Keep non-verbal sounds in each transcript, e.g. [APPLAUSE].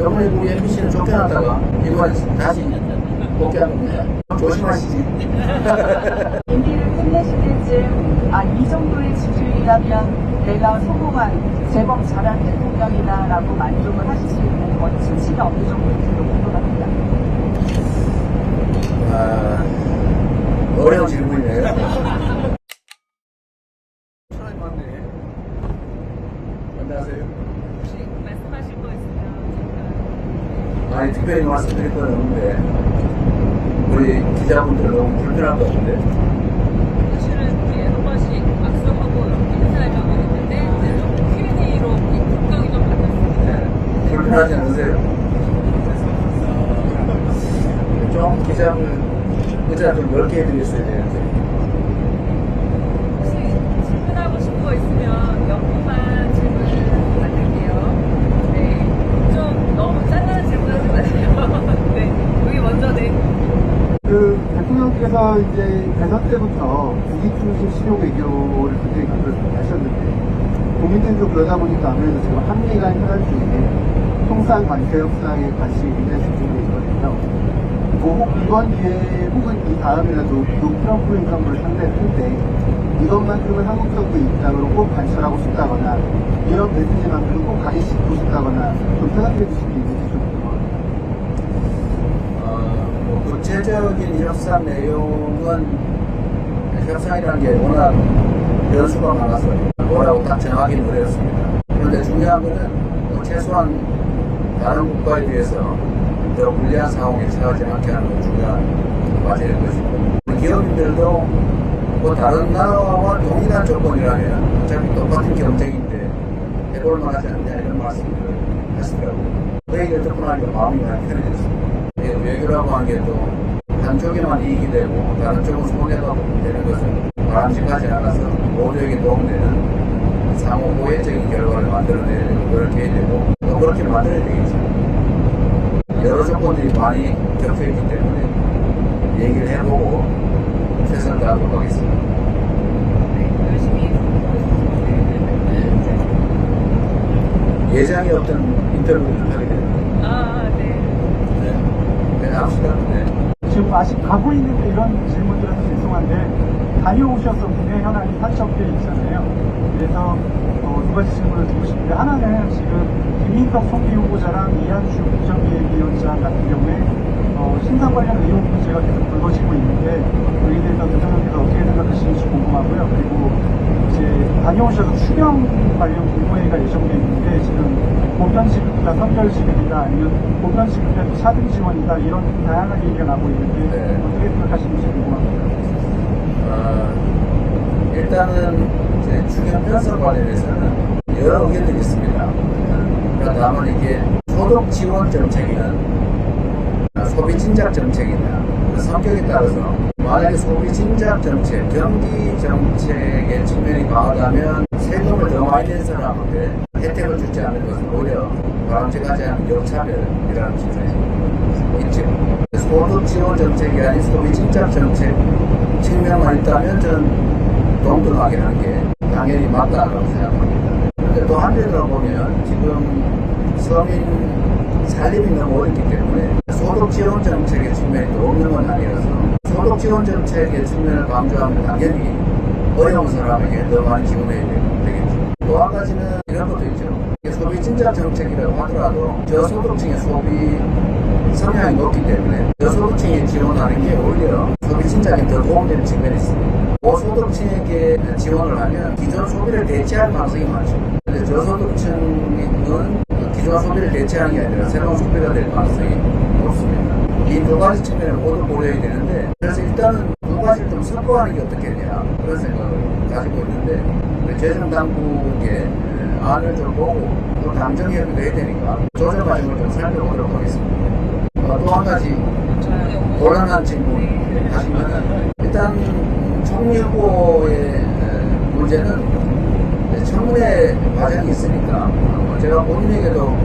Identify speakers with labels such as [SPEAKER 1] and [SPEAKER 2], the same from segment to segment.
[SPEAKER 1] 저번에 우리 MBC는 쫓겨났다가 이번에 다시 복귀한 겁니다. 조심하시지.
[SPEAKER 2] 임기를 끝내실 때쯤 아 이 정도의 지지율이라면 내가 성공한 제법 잘한 대통령이다라고 만족을 하실 수 있는 건 수치가 어느 정도인지 궁금합니다.
[SPEAKER 1] 아, 어려운 질문이네요. [LAUGHS] 안녕하세요.
[SPEAKER 3] 혹시 말씀하실 거 있으면
[SPEAKER 1] 아니, 특별히 말씀드릴 건 없는데, 우리 기자분들 너무 불편할 것 같은데.
[SPEAKER 3] 바뀌었습니다.
[SPEAKER 1] 불편하지 않으세요? 좀 기자분 의자 좀 넓게 해드렸어야 되는데.
[SPEAKER 3] 혹시 질문하고 싶은 거 있으면 영구만 질문을 받을게요. 네. 좀 너무 짧은 질문하지 마세요. 네. 여기 먼저 네.
[SPEAKER 4] 그 대통령께서 이제 대선 때부터 국익중심 실용 외교를 굉장히 강조하셨는데 국민들도 그러다 보니까 아무래도 지금 한미 간 혈안 중에 통상 관세 협상에 관심이 굉장히 집중돼 있거든요. 뭐혹 이번 기회에 혹은 이 다음이라도 미국 트럼프 행정부를 상대할 때 이것만큼은 한국 정부 입장으로 꼭 관철하고 싶다거나 이런 메시지만큼은 꼭 가지고 싶다거나 좀 생각해 주실 게 있는지 좀
[SPEAKER 1] 구체적인 협상 내용은 협상이라는 게 워낙 변수가 많아서 뭐라고 딱 정하기는 어렵습니다. 그런데 중요한 뭐 최소한 다른 국가에 비해서 더 불리한 상황에 처하지 않게 하는 게 중요한 과제일 것이고 기업인들도 뭐 다른 나라와 동일한 조건이라면 어차피 똑같은 경쟁인데 해볼 만하지 않냐 이런 말씀을 하시더라고요. 그 얘기를 듣고 나니까 마음이 많이 편해졌습니다. 예, 외교라고 하는 게또 한 쪽에만 이익이 되고 다른 쪽은 손해가 되는 것은 바람직하지 않아서 모두에게 도움되는 상호 보혜적인 결과를 그렇게 해야 되고 또 그렇게 만들어야 되겠죠. 여러 조건들이 많이 겹쳐있기 때문에 얘기를 해보고 최선을 다하도록 하겠습니다.
[SPEAKER 3] 네. 열심히
[SPEAKER 1] 예정이 없던 인터뷰를 하게 됩니다.
[SPEAKER 3] 아, 네.
[SPEAKER 1] 네, 네 합시다. 네.
[SPEAKER 5] 지금 아직 가고 있는 이런 질문들은 죄송한데 다녀오셔서 국내 현안이 산적돼 있잖아요. 그래서 어, 두 가지 질문을 드리고 싶은데 하나는 지금 김민석 총리 후보자랑 이한주 국정기획위원장 같은 경우에 어, 신상 관련 의혹 문제가 계속 불거지고 있는데 여기에 대해서 대통령께서 어떻게 생각하시는지 궁금하고요. 그리고 이제 다녀오셔서 추경 관련 공모회가 예정돼 있는데 지금 보편 지급이다, 선별 지급이다, 아니면 보편 지급이다, 차등 지원이다 이런 다양하게 얘기가 나오고 있는데
[SPEAKER 1] 네.
[SPEAKER 5] 어떻게 생각하시는지 궁금합니다.
[SPEAKER 1] 어, 일단은 이제 주변 편성 관련해서는 여러 의견들이 있습니다. 그러니까 다만 이게 소득 지원 정책이나 소비 진작 정책이나 그 성격에 따라서 만약에 소비 진작 정책, 경기 정책의 측면이 강하다면 세금을 더 많이 낸 사람한테 혜택을 주지 않는 것은 오히려 바람직하지 않은 역차별이라는 측면이 있죠. 소득 지원 정책이 아닌 소비 진작 정책 측면만 있다면 저는 동등하게 하는 게 당연히 맞다고 생각합니다. 그런데 또 한편으로 보면 지금 서민 살림이 너무 어렵기 때문에 소득 지원 정책의 측면이 또 없는 건 아니라서 소득 지원 정책의 측면을 강조하면 당연히 어려운 사람에게 더 많이 지원해야 되겠죠. 또 한 가지는 이런 것도 있죠. 소비 진작 정책이라고 하더라도 저소득층의 소비 성향이 높기 때문에 저소득층에 지원하는 게 오히려 소비 진작에 더 도움되는 측면이 있습니다. 고소득층에게 지원을 하면 기존 소비를 대체할 가능성이 많죠. 근데 저소득층은 기존 소비를 대체하는 게 아니라 새로운 소비가 될 가능성이. 이 두 가지 측면을 모두 고려해야 되는데 그래서 일단은 두 가지를 좀 섞어가는 게 어떻겠냐 그런 생각을 가지고 있는데 우리 재정당국의 안을 좀 보고 또 당정협의도 해야 되니까 조정 과정을 좀 살펴보도록 하겠습니다. 어, 또한 가지 곤란한 질문 하시면은 일단 총리 후보의 에, 문제는 청문회 과정이 있으니까 어, 제가 본인에게도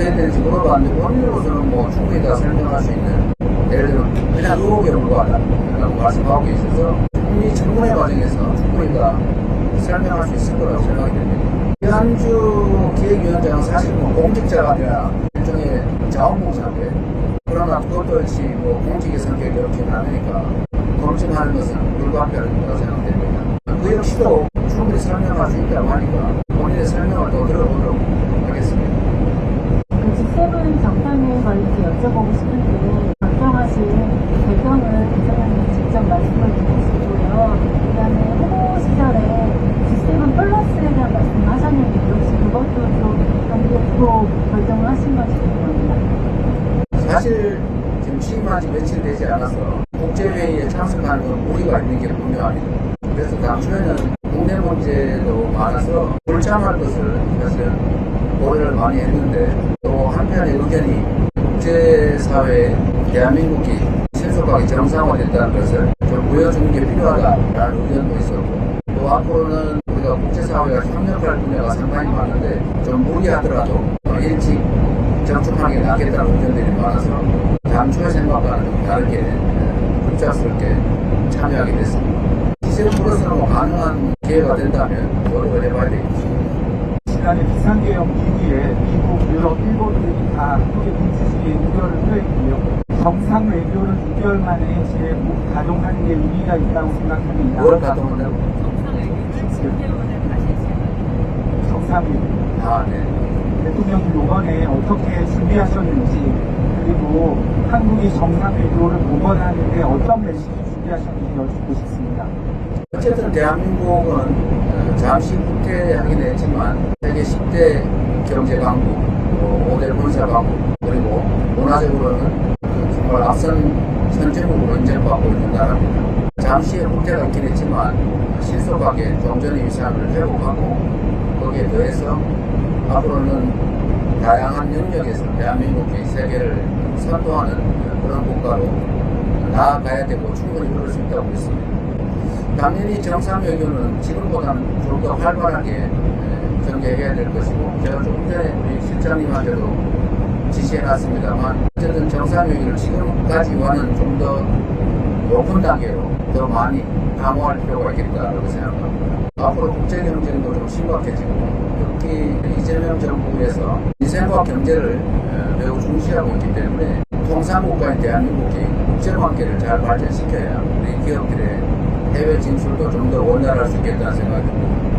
[SPEAKER 1] 어, 떻게 되는지 물어봤는데 본인으로서는 뭐 충분히 다 설명할 수 있는 예를 들면 그냥 의혹에 불과하다라고 말씀하고 계셔서 총리 청문회 과정에서 충분히 다 설명할 수 있을 거라고 생각이 됩니다. 이 이한주 기획위원장은 사실 뭐 공직자가 아니라 일종의 자원봉사인데 그러나 그것도 역시 뭐 공직의 성격이 그렇긴 하니까 검증하는 것은 불가피하다고 생각됩니다. 그 역시도 충분히 설명할 수 있다고 하니까 본인의 설명을 또 들어보도록 하겠습니다.
[SPEAKER 6] 그 G7 관련해서 여쭤보고 싶은데 결정하신 배경을 기자님이 직접 말씀을 듣고 싶고요. 그 다음에 후보 시절에 G7 플러스에 대한 말씀을 하셨는데 혹시 그것도 좀 경기에 두고 결정을 하신 건지 궁금합니다.
[SPEAKER 1] 사실 지금 취임한 지 며칠 되지 않아서 국제회의에 참석하는 건 무리가 있는 게 분명합니다. 그래서 당초에는 국내 문제도 많아서 불참할 것을 사실 고려를 많이 했는데 또 한편의 의견이 국제사회에 대한민국이 신속하게 정상화됐다는 것을 좀 보여주는 게 필요하다라는 의견도 있었고 또 앞으로는 우리가 국제사회가 협력할 분야가 상당히 많은데 좀 무리하더라도 어, 일찍 정촉하는 게 낫겠다는 의견들이 많아서 당초의 생각과는 좀 다르게 에, 급작스럽게 참여하게 됐습니다. 기세 플러스는 뭐 가능한 기회가 된다면 노력을 해봐야 되겠죠.
[SPEAKER 5] 지난해 비상 계엄 이후에 미국, 유럽, 일본들이 다 한국의 민주주의에 우려를 표했고요. 정상 외교를 6개월 만에 못 가동하는 게 의미가 있다고 생각합니다.
[SPEAKER 1] 뭘 가동한다고?
[SPEAKER 3] 정상회의를 10개월에 다시 진행.
[SPEAKER 5] 정상 외교.
[SPEAKER 1] 아, 네.
[SPEAKER 5] 대통령님 이번에 어떻게 준비하셨는지 그리고 한국이 정상 외교를 복원하는데 어떤 메시지 준비하셨는지 여쭙고 싶습니다.
[SPEAKER 1] 어쨌든 대한민국은 어, 잠시 후퇴하긴 했지만 세계 10대 경제 강국, 어, 5대 군사 강국, 그리고 문화적으로는 어, 정말 앞선 선진국으로 인정받고 있는 나라입니다. 잠시 후퇴가 있긴 했지만 신속하게 종전의 위상을 회복하고 거기에 더해서 앞으로는 다양한 영역에서 대한민국이 세계를 선도하는 그런 국가로 나아가야 되고 충분히 그럴 수 있다고 믿습니다. 당연히 정상 외교는 지금보다는 좀더 활발하게 에, 전개해야 될 것이고 제가 조금 전에 우리 실장님한테도 지시해놨습니다만 어쨌든 정상 외교를 지금까지와는 좀 더 높은 단계로 더 많이 강화할 필요가 있겠다고 생각합니다. 앞으로 국제 경쟁도 좀 심각해지고 특히 이재명 정부에서 민생과 경제를 에, 매우 중시하고 있기 때문에 통상국가인 대한민국이 국제관계를 잘 발전시켜야 우리 기업들의 해외 진출도 좀 더 원활할 수 있겠다는 생각이 듭니다.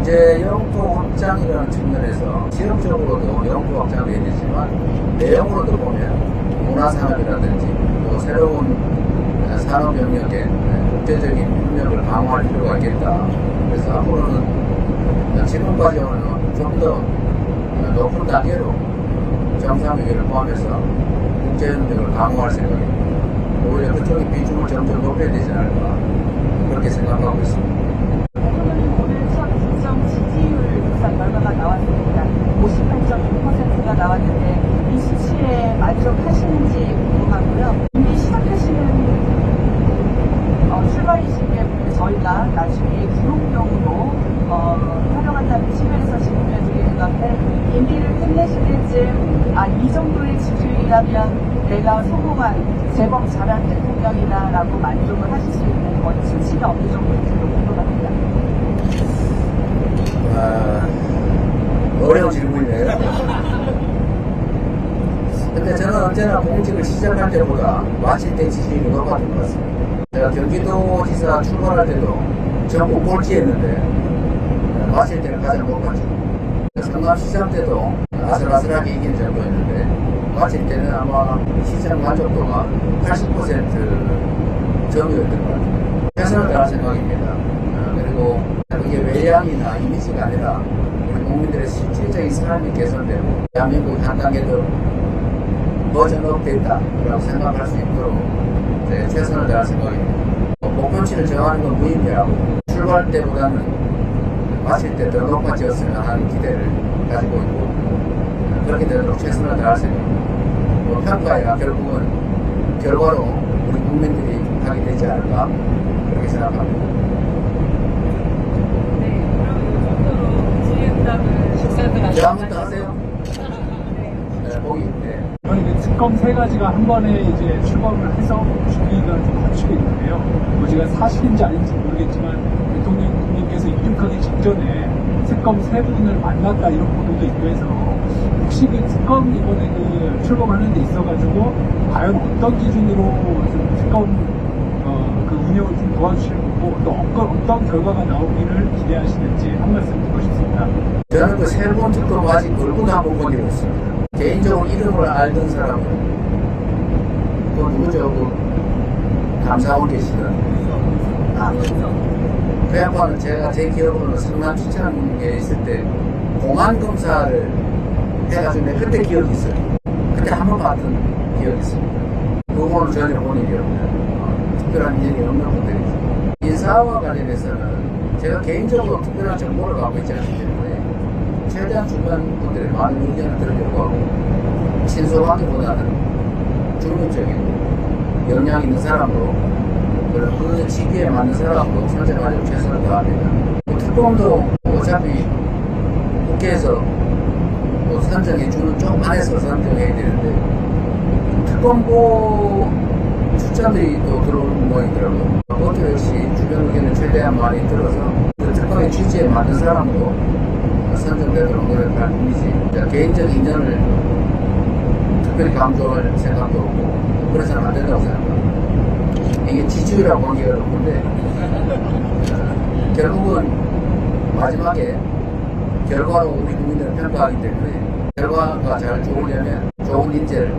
[SPEAKER 1] 경제 영토 확장이라는 측면에서 지역적으로도 영토 확장이 되지만 내용으로도 보면 문화산업이라든지 또 새로운 산업 영역에 국제적인 협력을 강화할 필요가 있겠다. 그래서 앞으로는 지금까지는 좀 더 높은 단계로 정상회의를 포함해서 국제협력을 강화할 생각입니다. 오히려 그쪽의 비중을 점점 높여야 되지 않을까 그렇게 생각하고 있습니다.
[SPEAKER 2] 대통령님 오늘 첫 국정 지지율 조사 결과가 나왔습니다. 58.6%가 나왔는데 이 수치에 만족하시는지 궁금하고요. 이미 시작하시는 어, 출발이신 게 저희가 나중에 기록용으로 어, 활용한다는 측면에서 질문을 드리는 건데 임기를 끝내실 때쯤 아, 이 정도의 지지율이라면 내가 성공한 제법 잘한 대통령이다라고 만족을 하실 수 있는 건 수치가 어느 정도인지 궁금합니다.
[SPEAKER 1] 아, 어려운 질문이네요. 근데 저는 언제나 공직을 시작할 때보다 마칠 때 지지율이 높았던 것 같습니다. 제가 경기도지사 출발할 때도 전국 꼴찌였는데 마칠 때는 가장 높았죠. 성남 시장 때도 아슬아슬하게 이긴 정도였는데 마칠 때는 아마 시장 만족도가 80% 정도였던 것 같아요. 최선을 다할 생각입니다. 어, 그리고 그게 외양이나 이미지가 아니라 우리 국민들의 실질적인 삶이 개선되고 대한민국이 한 단계 더 됐다라고 생각할 수 있도록 네, 최선을 다할 생각입니다. 뭐 목표치를 정하는 건 무의미하고 출발 때보다는 마칠 때 더 높아지었으면 하는 기대를 가지고 있고 그렇게 되도록 최선을 다할 생각입니다. 뭐 평가가 결국은 결과로 우리 국민들이 하게 되지 않을까 그렇게 생각합니다.
[SPEAKER 3] 네, 그럼 이 정도로 질의응답을
[SPEAKER 1] 이제 한번더 하세요.
[SPEAKER 3] 네.
[SPEAKER 1] 네, 보기.
[SPEAKER 5] 특검 세 가지가 한 번에 이제 출범을 해서 준비가 좀 갖추고 있는데요. 뭐 제가 사실인지 아닌지 모르겠지만 대통령님께서 이륙하기 직전에 세 특검 세 분을 만났다 이런 보도도 있고 해서 혹시 그 특검 이번에 그 출범하는 데 있어가지고 과연 어떤 기준으로 좀 특검 어, 그 운영을 좀 도와주실 거고 또 어떤, 어떤 결과가 나오기를 기대하시는지 한 말씀 듣고 싶습니다.
[SPEAKER 1] 저는 그세번 특검 아직 얼굴도 한번 본 적이 없습니다. 개인적으로 이름을 알던 사람은 그 누구죠? 그 감사원 계시던 아, 그 양반은 제가 제 기억으로는 성남 시청에 있을 때 공안 검사를 해가지고 그때 기억이 있어요. 그때 한 번 봤던 기억이 있습니다. 그거는 전혀 본 일이 없는 어, 특별한 인연이 없는 분들이죠. 인사와 관련해서는 제가 개인적으로 특별한 정보를 갖고 있지 때문에 최대한 주변 분들의 많은 의견을 들으려고 하고 친소하기보다는 중립적인 역량 있는 사람으로 그리고 그 시기에 맞는 사람으로 선정하려고 최선을 다합니다. 뭐 특검도 어차피 국회에서 뭐 선정해 주는 쪽 안에서 선정해야 되는데 특검보 숫자들이 또 들어오는 모양이더라고요. 그것도 역시 주변 의견을 최대한 많이 들어서 그 특검의 취지에 맞는 사람으로 선정되도록 노력할 뿐이지 제가 개인적 인연을 특별히 강조할 생각도 없고 그래서는 안 된다고 생각합니다. 이게 보기가 어려운데 어, 결국은 마지막에 결과로 우리 국민들을 평가하기 때문에 결과가 잘 좋으려면 좋은 인재를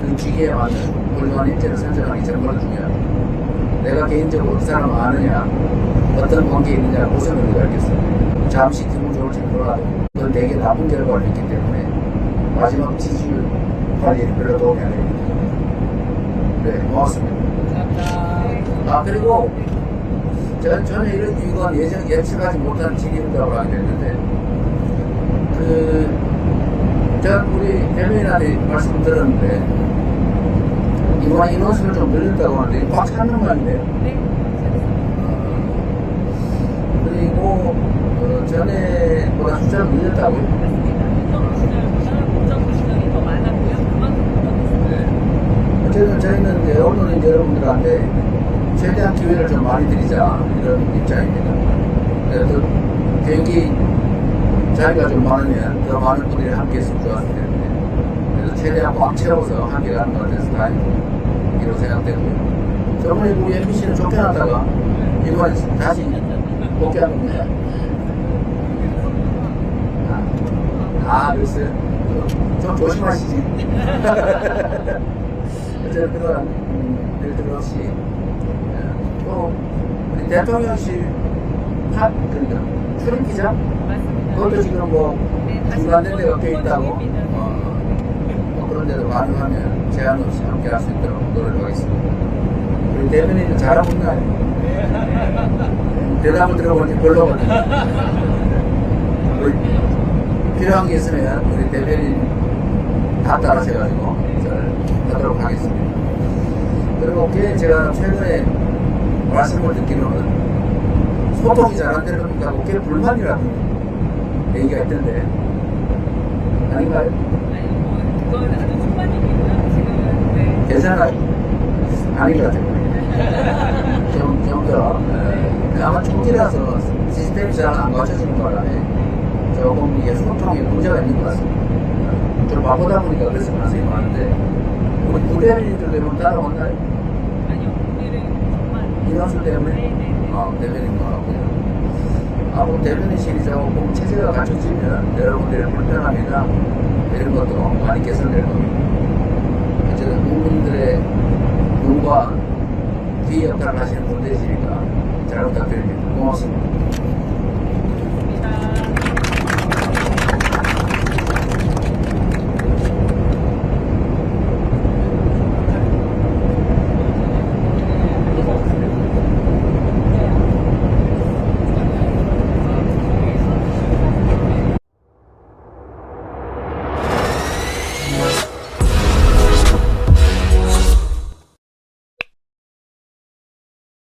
[SPEAKER 1] 그 직위에 맞는 훌륭한 인재를 선정하기 정말 중요합니다. 내가 개인적으로 그 사람을 아느냐 어떤 관계에 있느냐 무슨 의미가 있겠습니까? 잠시 기분 좋을지 몰라도 그건 되게 나쁜 결과를 있기 때문에 마지막 지지율 관리에 별로 도움이 안 됩니다. 네, 고맙습니다. 아 그리고 전, 저는 이런 이건 예전 예측하지 못한 직임이라고 하게 됐는데 그전 우리 대변인한테 말씀 들었는데 이번 인원수를 좀 늘렸다고 하는데 꽉 차는 거 아니에요?
[SPEAKER 3] 네.
[SPEAKER 1] 그리고 어, 전에보다 숫자를 늘렸다고요?
[SPEAKER 3] 그만큼
[SPEAKER 1] 네. 어쨌든 저희는 이제 언론인 여러분들한테 최대한 기회를 좀 많이 드리자 이런 입장입니다. 그래서 비행기 자리가 좀 많으면 더 많은 분들이 함께 했으면 좋았을 텐데 그래서 최대한 꽉 채워서 함께 가는 것 같아서 다행이라고 생각되고요. 저번에 우리 MBC는 쫓겨났다가 이번에 다시 복귀한 겁니다. 아, 아 글쎄 좀 조심하시지. [LAUGHS] 어쨌든 음, 일들 없이 예, 또 우리 대통령실 탑 그러니까 출입 기자
[SPEAKER 3] 맞습니다.
[SPEAKER 1] 그것도 지금 뭐
[SPEAKER 3] 네,
[SPEAKER 1] 데
[SPEAKER 3] 한번
[SPEAKER 1] 엮여 있다고. 어, 뭐 그런 데도 가능하면 제한 없이 함께 할 수 있도록 노력하겠습니다. 우리 대변인은 잘하고 있나요? [LAUGHS] 대답을 들어보니 별로거든요. [LAUGHS] 우리 필요한 게 있으면 우리 대변인 다 따라셔가지고 잘 하도록 하겠습니다. 그리고 그게 제가 최근에 말씀을 듣기로는 소통이 잘 안 되는다고 그게 불만이라는 얘기가 있던데 아닌가요?
[SPEAKER 3] 아니, 뭐, 그건 아주 초반이고요. 지금은, 네.
[SPEAKER 1] 괜찮아요? 아닌 것 같아요. 좀, 좀 더, 에, 아마 총기라서 시스템이 잘안 갖춰지는 바람에 조금 이게 소통에 문제가 있는 것 같습니다. 좀 바쁘다 보니까 그래서 가능성이 많은데, 우리 부대변인들 때문에 따라왔나요?
[SPEAKER 3] 아니요, 오늘은 정말.
[SPEAKER 1] 인원수 때문에?
[SPEAKER 3] 네네.
[SPEAKER 1] 어, 대변인 것 같고요. 아, 뭐, 대변인실이 조금 체제가 갖춰지면 여러분들의 불편함이나 이런 것도 많이 개선될 겁니다. 어쨌든 국민들의 눈과 귀 역할을 하시는 분들이시니까 잘 부탁드립니다. 고맙습니다.